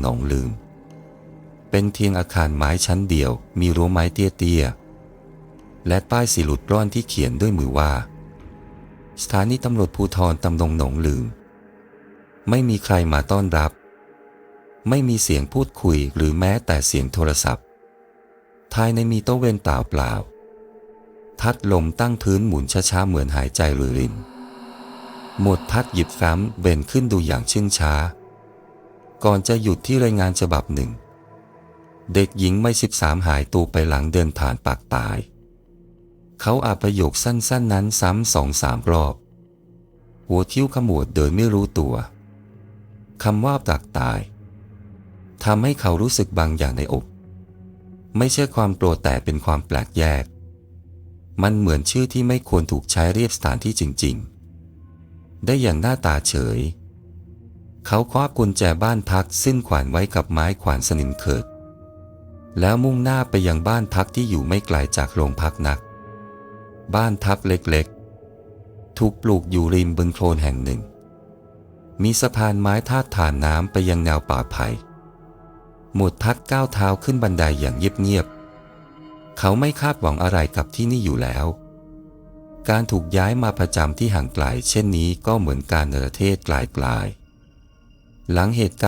หนองลืม เป็นเพียงอาคารไม้ชั้นเดียวมีรั้วไม้เตี้ยๆ และป้ายสีหลุดร่อนที่เขียนด้วยมือว่า สถานีตำรวจภูธรตำบลหนองลืม ไม่มีใครมาต้อนรับ ไม่มีเสียงพูดคุยหรือแม้แต่เสียงโทรศัพท์ภายในมีโต๊ะเวนเปล่าเปล่าๆพัดลมตั้งพื้นหมุนช้าๆเหมือนหายใจรวยริน หมดพัดหยิบแฟ้มเบนขึ้นดูอย่างชึ่งช้า ก่อนจะหยุดที่รายงานฉบับหนึ่ง เด็กหญิงไม่สิบสามหายตัวไปหลังเดินผ่านปากตาย เขาอาประโยคสั้นๆ นั้นซ้ำสองสามรอบ หัวคิ้วขมวดโดยไม่รู้ตัวคำว่าปากตายทำให้เขารู้สึกบางอย่างในอก ไม่ใช่ความโกรธแต่เป็นความแปลกแยก มันเหมือนชื่อที่ไม่ควรถูกใช้เรียกสถานที่จริง ๆ ได้อย่างหน้าตาเฉย เขาคว้ากุญแจบ้านพักซึ่งขวานไว้กับไม้ขวานสนิมเขิด แล้วมุ่งหน้าไปยังบ้านพักที่อยู่ไม่ไกลจากโรงพักนัก บ้านพักเล็กๆ ถูกปลูกอยู่ริมบึงโคลนแห่งหนึ่ง มีสะพานไม้ทาดฐานน้ำไปยังแนวป่าไผ่หมวดพัดก้าวเท้าขึ้นบันไดอย่างเงียบๆ เขาไม่คาดหวังอะไรกับที่นี่อยู่แล้ว การถูกย้ายมาประจำที่ห่างไกลเช่นนี้ก็เหมือนการเนรเทศกลายๆ หลังเหตุการณ์